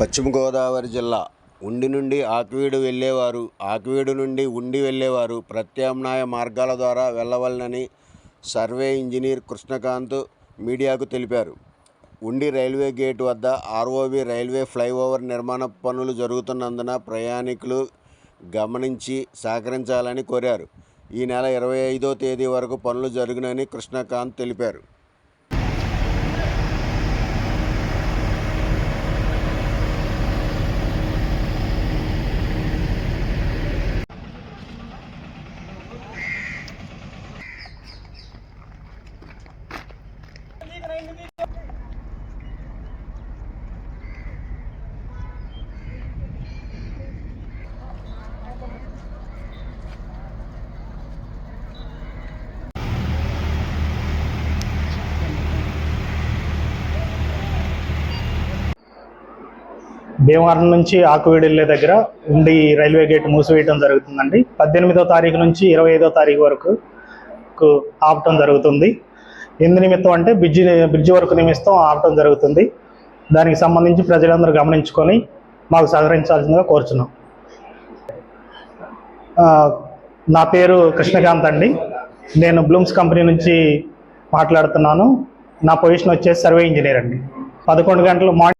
పశ్చిమ గోదావరి జిల్లా ఉండి నుండి ఆకివీడు వెళ్ళేవారు ఆకివీడు నుండి ఉండి వెళ్ళేవారు ప్రత్యామ్నాయ మార్గాల ద్వారా వెళ్ళవలనని సర్వే ఇంజనీర్ కృష్ణకాంత్ మీడియాకు తెలిపారు. ఉండి రైల్వే గేట్ వద్ద ఆర్ఓబి రైల్వే ఫ్లైఓవర్ నిర్మాణ పనులు జరుగుతున్నందున ప్రయాణికులు గమనించి సహకరించాలని కోరారు. ఈ నెల ఇరవై ఐదో తేదీ వరకు పనులు జరుగునని కృష్ణకాంత్ తెలిపారు. భీమవరం నుంచి ఆకువీడు వెళ్ళే దగ్గర ఉండి రైల్వే గేట్ మూసివేయడం జరుగుతుందండి. పద్దెనిమిదో తారీఖు నుంచి ఇరవై ఐదో తారీఖు వరకు ఆపటం జరుగుతుంది. ఎందు నిమిత్తం అంటే బ్రిడ్జి బ్రిడ్జి వరకు నిమిత్తం ఆపటం జరుగుతుంది. దానికి సంబంధించి ప్రజలందరూ గమనించుకొని మాకు సహకరించాల్సిందిగా కోరుచున్నాం. నా పేరు కృష్ణకాంత్ అండి. నేను బ్లూమ్స్ కంపెనీ నుంచి మాట్లాడుతున్నాను. నా పొజిషన్ వచ్చేసి సర్వే ఇంజనీర్ అండి. పదకొండు గంటలు మార్నింగ్